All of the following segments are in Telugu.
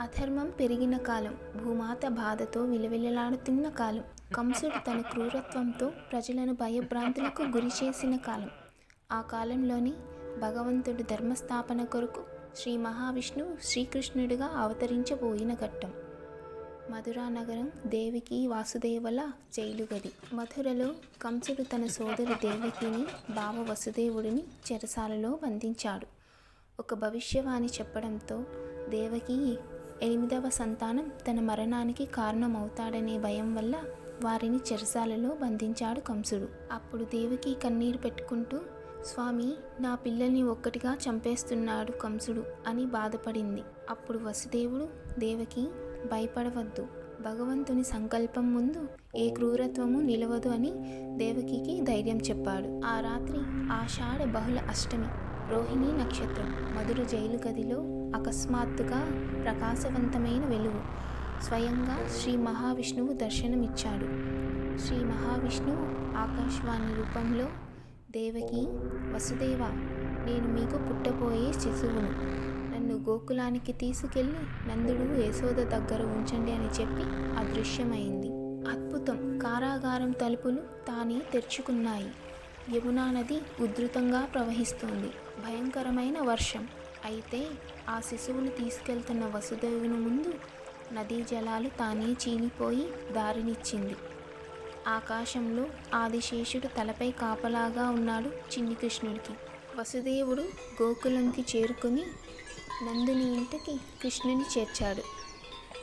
అధర్మం పెరిగిన కాలం భూమాత బాధతో విలవిలలాడుతున్న కాలం కంసుడు తన క్రూరత్వంతో ప్రజలను భయభ్రాంతులకు గురి చేసిన కాలం. ఆ కాలంలోని భగవంతుడు ధర్మస్థాపన కొరకు శ్రీ మహావిష్ణువు శ్రీకృష్ణుడిగా అవతరించబోయిన ఘట్టం. మధురా నగరం దేవికి వాసుదేవుల జైలు గది. మధురలో కంసుడు తన సోదరి దేవకిని బావ వసుదేవుడిని చెరసాలలో బంధించాడు. ఒక భవిష్యవాణి చెప్పడంతో దేవకి ఎనిమిదవ సంతానం తన మరణానికి కారణమవుతాడనే భయం వల్ల వారిని చెరసాలలో బంధించాడు కంసుడు. అప్పుడు దేవికి కన్నీరు పెట్టుకుంటూ స్వామి నా పిల్లల్ని ఒక్కటిగా చంపేస్తున్నాడు కంసుడు అని బాధపడింది. అప్పుడు వసుదేవుడు దేవకి భయపడవద్దు. భగవంతుని సంకల్పం ముందు ఏ క్రూరత్వము నిలవదు అని దేవకికి ధైర్యం చెప్పాడు. ఆ రాత్రి ఆషాఢ బహుళ అష్టమి. రోహిణి నక్షత్రం. మధుర జైలు గదిలో అకస్మాత్తుగా ప్రకాశవంతమైన వెలుగు. స్వయంగా శ్రీ మహావిష్ణువు దర్శనమిచ్చాడు. శ్రీ మహావిష్ణువు ఆకాశవాణి రూపంలో దేవకి వసుదేవ నేను మీకు పుట్టబోయే శిశువును. నన్ను గోకులానికి తీసుకెళ్ళి నందుడు యశోద దగ్గర ఉంచండి అని చెప్పి అదృశ్యమైంది. అద్భుతం. కారాగారం తలుపులు తానే తెరుచుకున్నాయి. యమునా నది ఉధృతంగా ప్రవహిస్తోంది. భయంకరమైన వర్షం. అయితే ఆ శిశువును తీసుకెళ్తున్న వసుదేవుని ముందు నదీ జలాలు తానే చీనిపోయి దారినిచ్చింది. ఆకాశంలో ఆదిశేషుడు తలపై కాపలాగా ఉన్నాడు చిన్ని కృష్ణుడికి వసుదేవుడు గోకులంకి చేరుకుని నందుని ఇంటికి కృష్ణుని చేర్చాడు.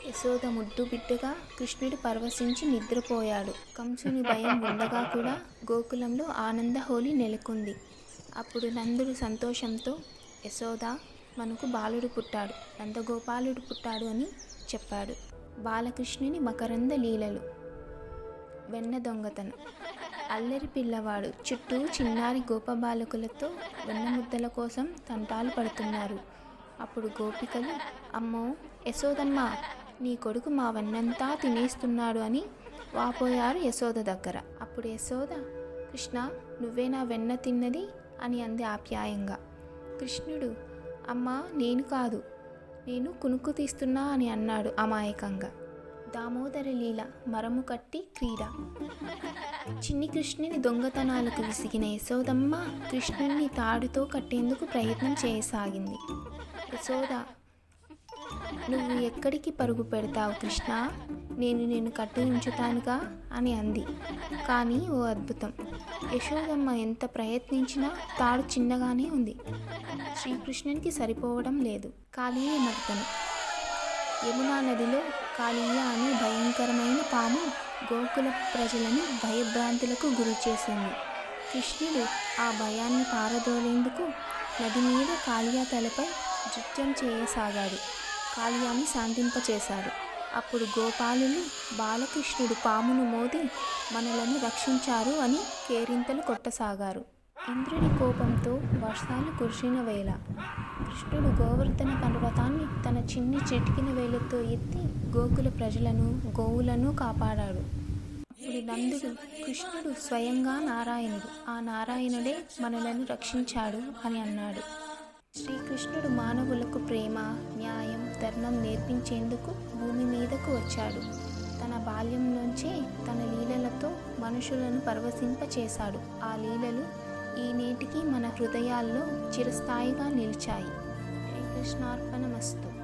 యశోద ముద్దు బిడ్డగా కృష్ణుడు పరవశించి నిద్రపోయాడు. కంసుని భయం ఉండగా కూడా గోకులంలో ఆనంద హోలీ నెలకొంది. అప్పుడు నందుడు సంతోషంతో యశోద మనకు బాలుడు పుట్టాడు. నందగోపాలుడు పుట్టాడు అని చెప్పాడు. బాలకృష్ణుని మకరంద లీలలు. వెన్న దొంగతనం. అల్లరి పిల్లవాడు. చుట్టూ చిన్నారి గోపబాలకులతో వెన్న ముద్దల కోసం తంటాలు పడుతున్నారు. అప్పుడు గోపికలు అమ్మో యశోదమ్మ నీ కొడుకు మా వన్నంతా తినేస్తున్నాడు అని వాపోయారు యశోద దగ్గర. అప్పుడు యశోద కృష్ణ నువ్వే నా వెన్న తిన్నది? అని అంది ఆప్యాయంగా. కృష్ణుడు అమ్మా నేను కాదు. నేను కునుకు తీస్తున్నా అని అన్నాడు అమాయకంగా. దామోదర లీల మరము కట్టి క్రీడ. చిన్ని కృష్ణుని దొంగతనాలకు విసిగిన యశోదమ్మ కృష్ణుణ్ణి తాడుతో కట్టేందుకు ప్రయత్నం చేయసాగింది. యశోద నువ్వు ఎక్కడికి పరుగు పెడతావు కృష్ణ? నేను నేను కట్టి ఉంచుతానుగా అని అంది. కానీ ఓ అద్భుతం. యశోదమ్మ ఎంత ప్రయత్నించినా తాడు చిన్నగానే ఉంది. శ్రీకృష్ణునికి సరిపోవడం లేదు. కాళీయ మర్దన. యమునా నదిలో కాళీయ అనే భయంకరమైన పాము గోకుల ప్రజలను భయభ్రాంతులకు గురి చేసింది. కృష్ణుడు ఆ భయాన్ని పారదోలేందుకు నది మీద కాళియా తలపై నృత్యం చేయసాగాడు. కాళ్యాన్ని శాంతింపచేశాడు. అప్పుడు గోపాలులు బాలకృష్ణుడు పామును మోది మనలను రక్షించారు అని కేరింతలు కొట్టసాగారు. ఇంద్రుడి కోపంతో వర్షాలు కురిసిన వేళ కృష్ణుడు గోవర్ధన పర్వతాన్ని తన చిన్ని చిటికిన వేలతో ఎత్తి గోకుల ప్రజలను గోవులను కాపాడాడు. అప్పుడు నందుడు కృష్ణుడు స్వయంగా నారాయణుడు ఆ నారాయణుడే మనలను రక్షించాడు అని అన్నాడు. శ్రీకృష్ణుడు మానవులకు ప్రేమ న్యాయం ధర్మం నేర్పించేందుకు భూమి మీదకు వచ్చాడు. తన బాల్యం నుంచే తన లీలలతో మనుషులను పరవశింపచేశాడు. ఆ లీలలు ఈ నేటికి మన హృదయాల్లో చిరస్థాయిగా నిలిచాయి. శ్రీకృష్ణార్పణమస్తు.